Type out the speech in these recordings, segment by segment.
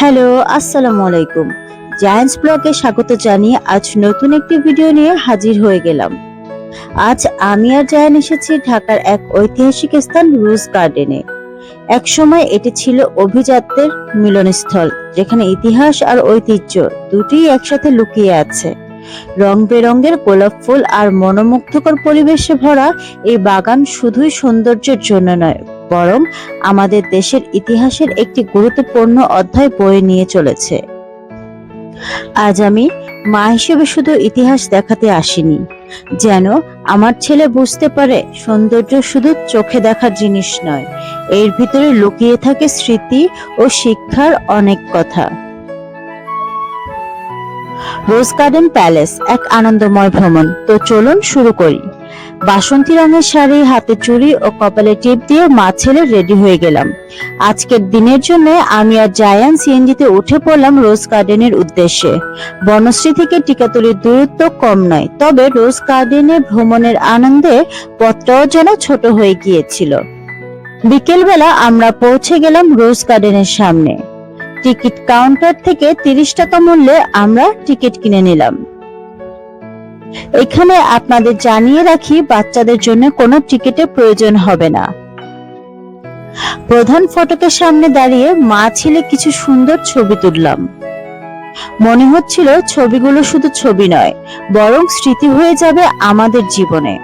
Hello, আসসালামু আলাইকুম। Giant's ব্লগে স্বাগত জানিয়ে আজ নতুন একটি ভিডিও নিয়ে হাজির হয়ে গেলাম। আজ আমি আর জায়ান এসেছি ঢাকার এক ঐতিহাসিক স্থান রুজ গার্ডেনে এক সময় এটি ছিল অভিজাতদের মিলনস্থল, যেখানে ইতিহাস আর ঐতিহ্য দুটি একসাথে লুকিয়ে আছে। রং বেরঙের গোলাপ ফুল আর মনোমুগ্ধকর পরিবেশে ভরা এই বাগান শুধুই সৌন্দর্যের জন্য নয়, বরং আমাদের দেশের ইতিহাসের একটি গুরুত্বপূর্ণ অধ্যায় বয়ে নিয়ে চলেছে। আজ আমি মা হিসেবে শুধু ইতিহাস দেখাতে আসিনি, যেন আমার ছেলে বুঝতে পারে সৌন্দর্য শুধু চোখে দেখার জিনিস নয়, এর ভিতরে লুকিয়ে থাকে স্মৃতি ও শিক্ষার অনেক কথা। রোজ গার্ডেন প্যালেস এক আনন্দময় ভ্রমণ। তো চলুন শুরু করি। বাসন্তী রঙের শাড়ি, হাতে চুড়ি ও কপালে টিপ দিয়ে মা ছেলে রেডি হয়ে গেলাম। আজকের দিনের জন্য আমি আর জায়ান সিএনজিতে উঠে পড়লাম রোজ গার্ডেনের উদ্দেশ্যে। বনশ্রী থেকে টিকাতলির দূরত্ব কম নয়, তবে রোজ গার্ডেনে ভ্রমণের আনন্দে পথটাও যেন ছোট হয়ে গিয়েছিল। বিকেলবেলা আমরা পৌঁছে গেলাম রোজ গার্ডেনের সামনে। টিকিট কাউন্টার থেকে তিরিশ টাকা মূল্যে আমরা টিকিট কিনে নিলাম। এখানে আপনাদের জানিয়ে রাখি, বাচ্চাদের জন্য কোনো টিকিটের প্রয়োজন হবে না। প্রধান ফটকের সামনে দাঁড়িয়ে মা ছেলে কিছু সুন্দর ছবি তুললাম। মনে হচ্ছিল ছবিগুলো শুধু ছবি নয়, বরং স্মৃতি হয়ে যাবে আমাদের জীবনে।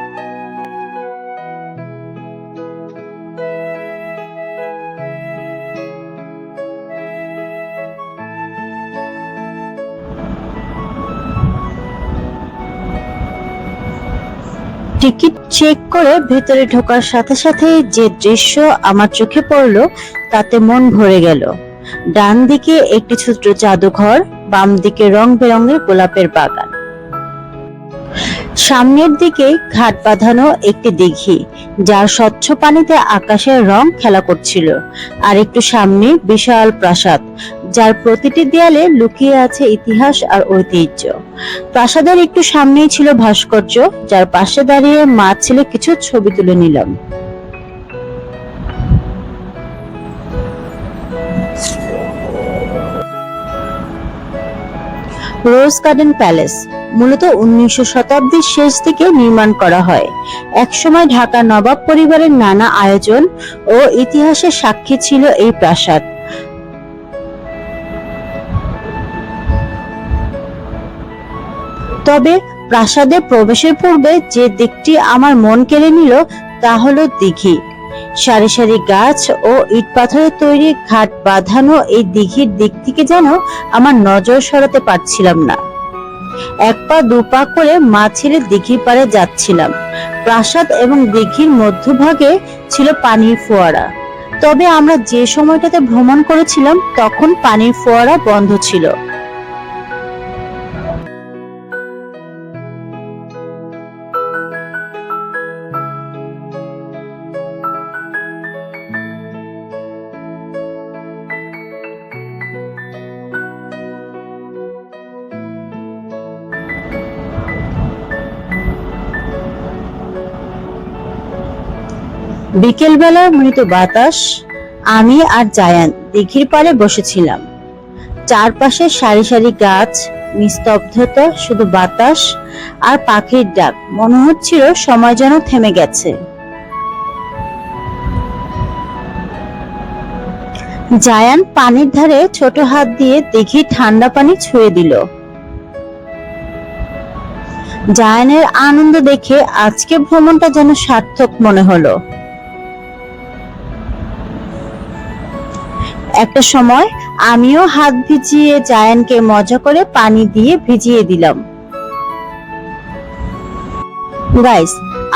টিকিট চেক করে ভেতরে ঢোকার সাথে সাথে যে দৃশ্য আমার চোখে পড়ল, তাতে মন ভরে গেল। ডান দিকে একটি ছোট্ট জাদুঘর, বাম দিকে রং বেরঙের গোলাপের বাগান। সামনের দিকে ঘাট বাঁধানো একটি দিঘি, যার স্বচ্ছ পানিতে আকাশের রং খেলা করছিল। আর একটু সামনে বিশাল প্রাসাদ যার প্রতিটি দেয়ালে লুকিয়ে আছে ইতিহাস আর ঐতিহ্য। প্রাসাদের একটু সামনেই ছিল ভাস্কর্য, যার পাশে দাঁড়িয়ে মা ছেলে কিছু ছবি তুলে নিলাম। রোজ গার্ডেন প্যালেস, মূলত উনিশশো শতাব্দীর শেষ দিকে নির্মাণ করা হয়। একসময় ঢাকা নবাব পরিবারের নানা আয়োজন ও ইতিহাসের সাক্ষী ছিল এই প্রাসাদ। তবে প্রাসাদে প্রবেশের পূর্বে যে দিকটি আমার মন কেড়ে নিল, তা হলো দিঘি। সারি সারি গাছ ও ইট পাথরের তৈরি ঘাট বাঁধানো এই দিঘির দিক থেকে যেন আমার নজর সরাতে পারছিলাম না। এক পা দু পা করে মা ছেড়ে দিঘির পাড়ে যাচ্ছিলাম। প্রাসাদ এবং দিঘির মধ্যভাগে ছিল পানির ফোয়ারা। তবে আমরা যে সময়টাতে ভ্রমণ করেছিলাম, তখন পানির ফোয়ারা বন্ধ ছিল। বিকেলবেলার মৃত বাতাস, আমি আর জায়ান দিঘির পাড়ে বসেছিলাম। চারপাশে সারি সারি গাছ, নিস্তব্ধতা, শুধু বাতাস আর পাখির ডাক। মনে হচ্ছিল সময় যেন থেমে গেছে। জায়ান পানির ধারে ছোট হাত দিয়ে দেখি ঠান্ডা পানি ছুঁয়ে দিল। জায়ানের আনন্দ দেখে আজকে ভ্রমণটা যেন সার্থক মনে হলো। একটা সময় আমিও হাত ভিজিয়ে জায়ানকে মজা করে পানি দিয়ে ভিজিয়ে দিলাম। গাইস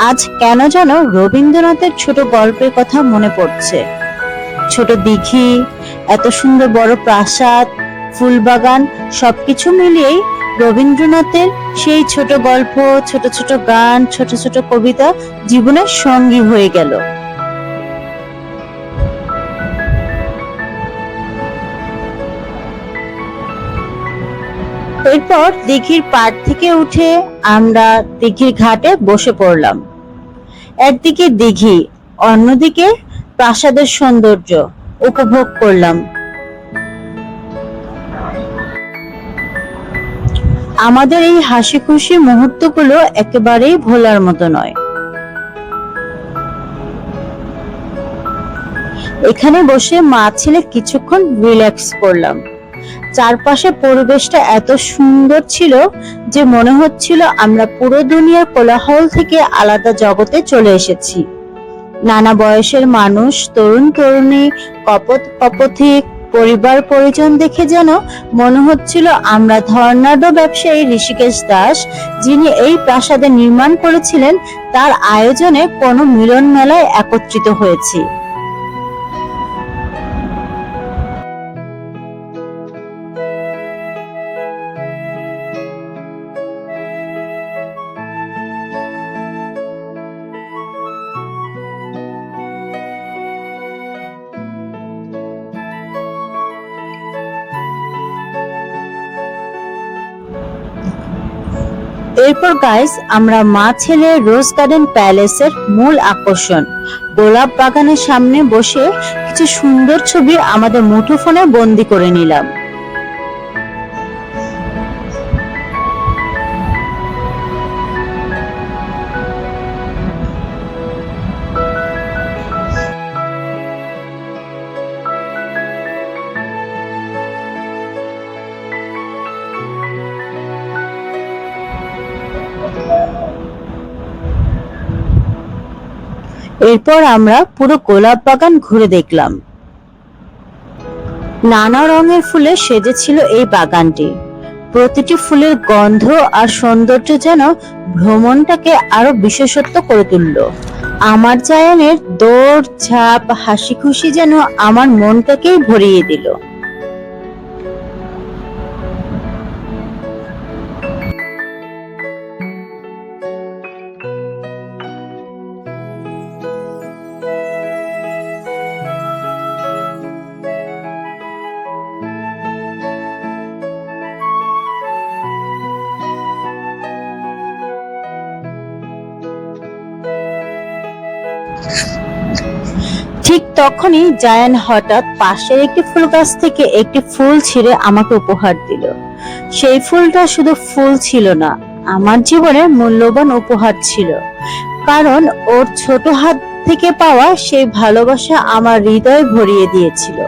আজ কেন যেন রবীন্দ্রনাথের ছোট গল্পের কথা মনে পড়ছে। ছোট দিঘি, এত সুন্দর বড় প্রাসাদ, ফুলবাগান, সবকিছু মিলিয়েই রবীন্দ্রনাথের সেই ছোট গল্প, ছোট ছোট গান, ছোট ছোট কবিতা জীবনের সঙ্গী হয়ে গেল। এরপর দিঘির পার থেকে উঠে আমরা দিঘির ঘাটে বসে পড়লাম। একদিকে দিঘি, অন্যদিকে প্রাসাদের সৌন্দর্য উপভোগ করলাম। আমাদের এই হাসি খুশি মুহূর্তগুলো একেবারেই ভোলার মতো নয়। এখানে বসে মা ছেলে কিছুক্ষণ রিল্যাক্স করলাম। চারপাশে পরিবেশটা এত সুন্দর ছিল যে মনে হচ্ছিল আমরা পুরো দুনিয়ার কোলাহল থেকে আলাদা জগতে চলে এসেছি। নানা বয়সের মানুষ, তরুণ তরুণী, কপত কপথিক পরিবার পরিজন দেখে যেন মনে হচ্ছিল আমরা ধর্নাঢ্য ব্যবসায়ী ঋষিকেশ দাস, যিনি এই প্রাসাদে নির্মাণ করেছিলেন, তার আয়োজনে কোনো মিলন মেলায় একত্রিত হয়েছি। এরপর গাইস আমরা মা ছেলে রোজ গার্ডেন প্যালেসের মূল আকর্ষণ। গোলাপ বাগানের সামনে বসে কিছু সুন্দর ছবি আমাদের মুঠোফোনে বন্দি করে নিলাম। এরপর আমরা পুরো গোলাপ বাগান ঘুরে দেখলাম। নানা রঙের ফুলে সেজেছিল এই বাগানটি। প্রতিটি ফুলের গন্ধ আর সৌন্দর্য যেন ভ্রমণটাকে আরও বিশেষত্ব করে তুলল। আমার জায়ানের দৌড় ঝাঁপ হাসি খুশি যেন আমার মনটাকেই ভরিয়ে দিল। ঠিক তখনই জায়ান হঠাৎ পাশের একটি ফুল গাছ থেকে একটি ফুল ছিঁড়ে আমাকে উপহার দিল। সেই ফুলটা শুধু ফুল ছিল না, আমার জীবনে মূল্যবান উপহার ছিল। কারণ ওর ছোট হাত থেকে পাওয়া সেই ভালোবাসা আমার হৃদয় ভরিয়ে দিয়েছিল।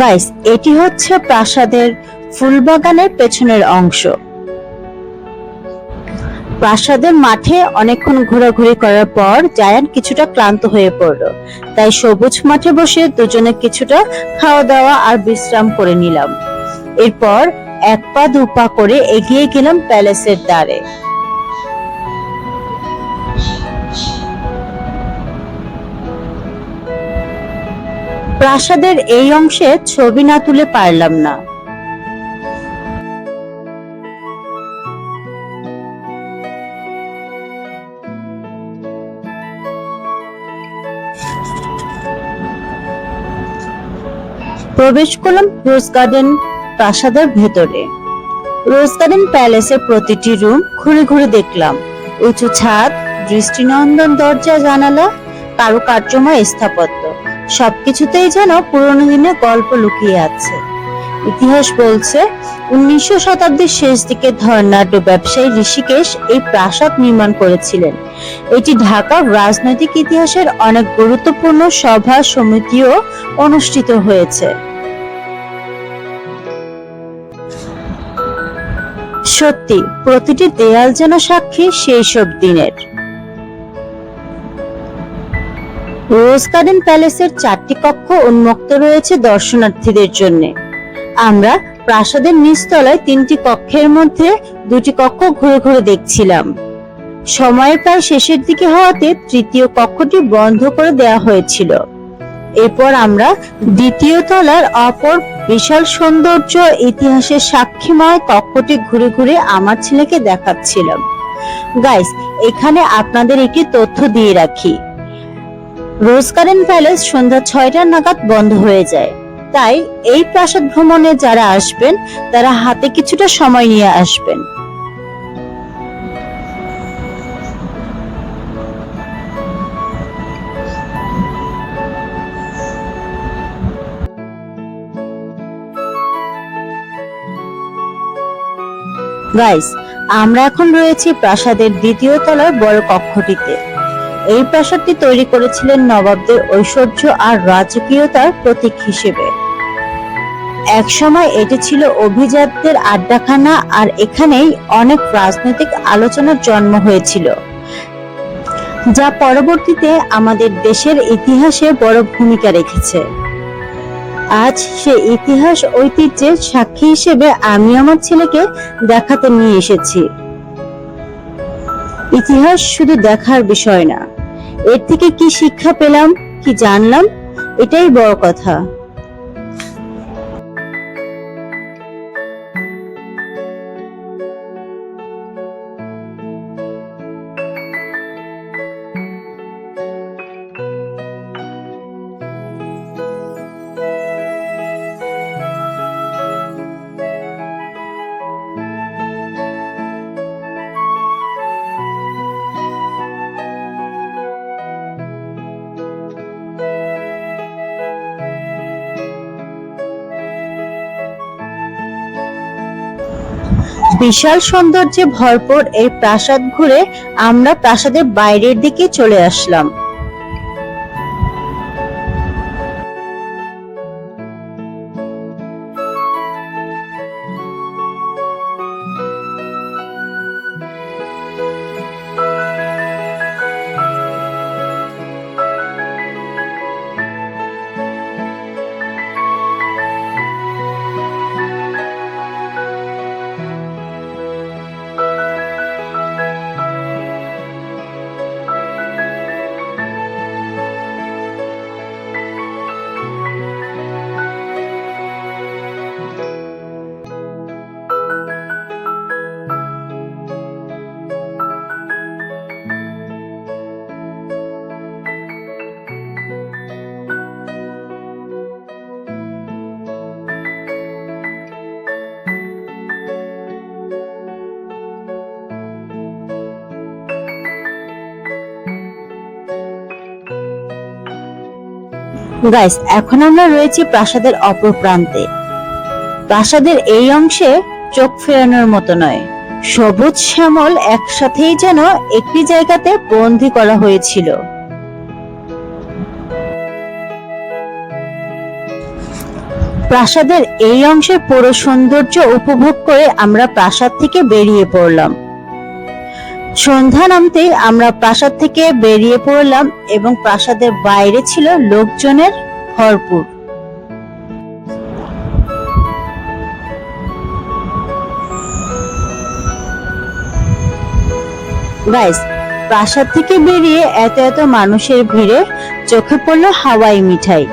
গাইস, এটি হচ্ছে প্রাসাদের ফুলবাগানের পেছনের অংশ। প্রাসাদের মাঠে অনেকক্ষণ ঘোরাঘুরি করার পর জায়ান কিছুটা ক্লান্ত হয়ে পড়ল। তাই সবুজ মাঠে বসে দুজনে কিছুটা খাওয়া দাওয়া আর বিশ্রাম করে নিলাম। এরপর এক পা দু পা করে এগিয়ে গেলাম প্যালেসের দ্বারে। প্রাসাদের এই অংশে ছবি না তুলে পারলাম না। প্রবেশ করলাম রোজ গার্ডেন প্রাসাদের ভেতরে। রোজ গার্ডেন প্যালেসের প্রতিটি রুম ঘুরে ঘুরে দেখলাম। উঁচু ছাদ, দৃষ্টিনন্দন দরজা, জানালা, কারুকার্যময় স্থাপত্য। সবকিছুতেই যেন পুরনো দিনের গল্প লুকিয়ে আছে। ইতিহাস বলছে, উনিশশো শতাব্দীর শেষ দিকে ধর্নাঢ্য ব্যবসায়ী ঋষিকেশ এই প্রাসাদ নির্মাণ করেছিলেন। এটি ঢাকার রাজনৈতিক ইতিহাসের অনেক গুরুত্বপূর্ণ সভা সমিতিও অনুষ্ঠিত হয়েছে। সত্যি, প্রতিটি দেয়াল যেন সাক্ষী সেই সব দিনের। রোজ গার্ডেন প্যালেসের চারটি কক্ষ উন্মুক্ত রয়েছে দর্শনার্থীদের জন্য। আমরা প্রাসাদের নিচতলায় তিনটি কক্ষের মধ্যে দুটি কক্ষ ঘুরে ঘুরে দেখছিলাম। সময়ের প্রায় শেষের দিকে হওয়াতে তৃতীয় কক্ষটি বন্ধ করে দেওয়া হয়েছিল। এরপর আমরা দ্বিতীয় তলার অপর বিশাল সৌন্দর্য ইতিহাসের সাক্ষীময় কক্ষটি ঘুরে ঘুরে আমার ছেলেকে দেখাচ্ছিলাম। গাইস এখানে আপনাদের একটি তথ্য দিয়ে রাখি। রোজ গার্ডেন প্যালেস সন্ধ্যা ছয়টার নাগাদ বন্ধ হয়ে যায়। তাই এই প্রাসাদ ভ্রমণে যারা আসবেন, তারা হাতে কিছুটা সময় নিয়ে আসবেন। গাইস আমরা এখন রয়েছি প্রাসাদের দ্বিতীয় তলার বড় কক্ষটিতে। এই প্রাসাদটি তৈরি করেছিলেন নবাবদের ঐশ্বর্য আর রাজকীয়তার প্রতীক হিসেবে। একসময় এটি ছিল অভিজাতদের আড্ডাখানা আর এখানেই অনেক রাজনৈতিক আলোচনার জন্ম হয়েছিল, যা পরবর্তীতে আমাদের দেশের ইতিহাসে বড় ভূমিকা রেখেছে। আজ সে ইতিহাস ঐতিহ্যের সাক্ষী হিসেবে আমি আমার ছেলেকে দেখাতে নিয়ে এসেছি। ইতিহাস শুধু দেখার বিষয় না। এর থেকে কি শিক্ষা পেলাম, কি জানলাম, এটাই বড় কথা। বিশাল সৌন্দর্যে ভরপুর এই প্রাসাদ ঘুরে আমরা প্রাসাদের বাইরের দিকে চলে আসলাম। গাইস এখন আমরা রয়েছি প্রাসাদের অপর প্রান্তে। প্রাসাদের এই অংশে চোখ ফেরানোর মতো নয়। সবুজ শ্যামল একসাথেই যেন একটি জায়গাতে বন্দি করা হয়েছিল। প্রাসাদের এই অংশের পুরো সৌন্দর্য উপভোগ করে আমরা প্রাসাদ থেকে বেরিয়ে পড়লাম। সন্ধ্যা নামতেই আমরা প্রাসাদ থেকে বেরিয়ে পড়লাম এবং প্রাসাদের বাইরে ছিল লোকজনের ভরপুর। গাইস প্রাসাদ থেকে বেরিয়ে এত এত মানুষের ভিড়ে চোখে পড়ল হাওয়াই মিঠাই।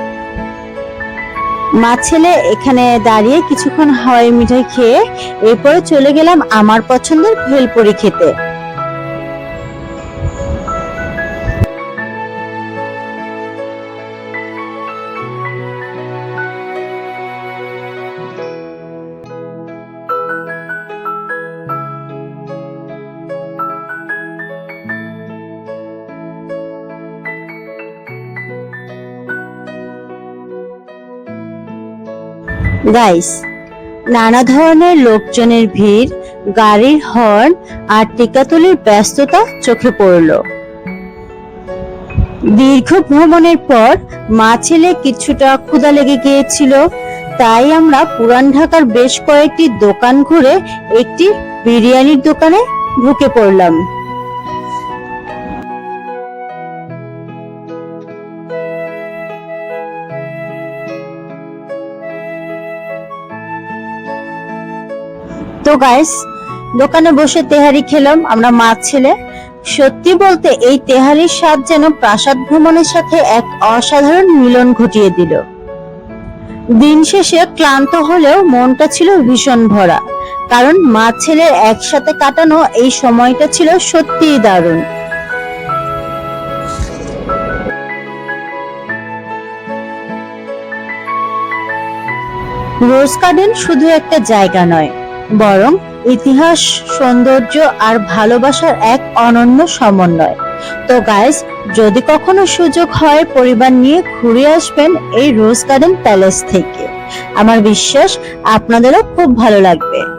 মা ছেলে এখানে দাঁড়িয়ে কিছুক্ষণ হাওয়াই মিঠাই খেয়ে এরপরে চলে গেলাম আমার পছন্দের ভেলপুরি খেতে। গাইস, নানা ধরনের লোকজনের ভিড়, গাড়ির হর্ন আর টিকাতুলির ব্যস্ততা চোখে পড়ল। দীর্ঘ ভ্রমণের পর মা ছেলে কিছুটা ক্ষুদা লেগে গিয়েছিল, তাই আমরা পুরান ঢাকার বেশ কয়েকটি দোকান ঘুরে একটি বিরিয়ানির দোকানে ঢুকে পড়লাম। তো গাইস দোকানে বসে তেহারি খেলাম, আমরা মা ছেলে। সত্যি বলতে এই তেহারির স্বাদ যেন প্রাসাদ ভ্রমণের সাথে এক অসাধারণ মিলন ঘটিয়ে দিল। দিন শেষে ক্লান্ত হলেও মনটা ছিল ভীষণ ভরা, কারণ মা ছেলের একসাথে কাটানো এই সময়টা ছিল সত্যিই দারুণ। রোজ গার্ডেন শুধু একটা জায়গা নয় বরং ইতিহাস, সৌন্দর্য আর ভালোবাসার এক অনন্য সমন্বয়। তো গাইজ যদি কখনো সুযোগ হয় পরিবার নিয়ে ঘুরে আসবেন এই রোজ গার্ডেন প্যালেস থেকে। আমার বিশ্বাস আপনাদেরও খুব ভালো লাগবে।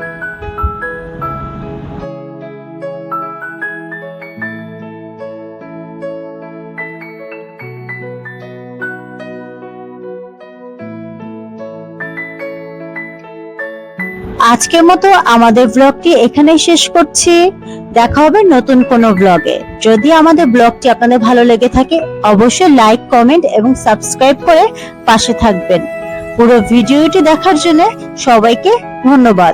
আজকের মতো আমাদের ব্লগটি এখানেই শেষ করছি। দেখা হবে নতুন কোনো ব্লগে যদি আমাদের ব্লগটি আপনাদের ভালো লেগে থাকে, অবশ্যই লাইক কমেন্ট এবং সাবস্ক্রাইব করে পাশে থাকবেন। পুরো ভিডিওটি দেখার জন্য সবাইকে ধন্যবাদ।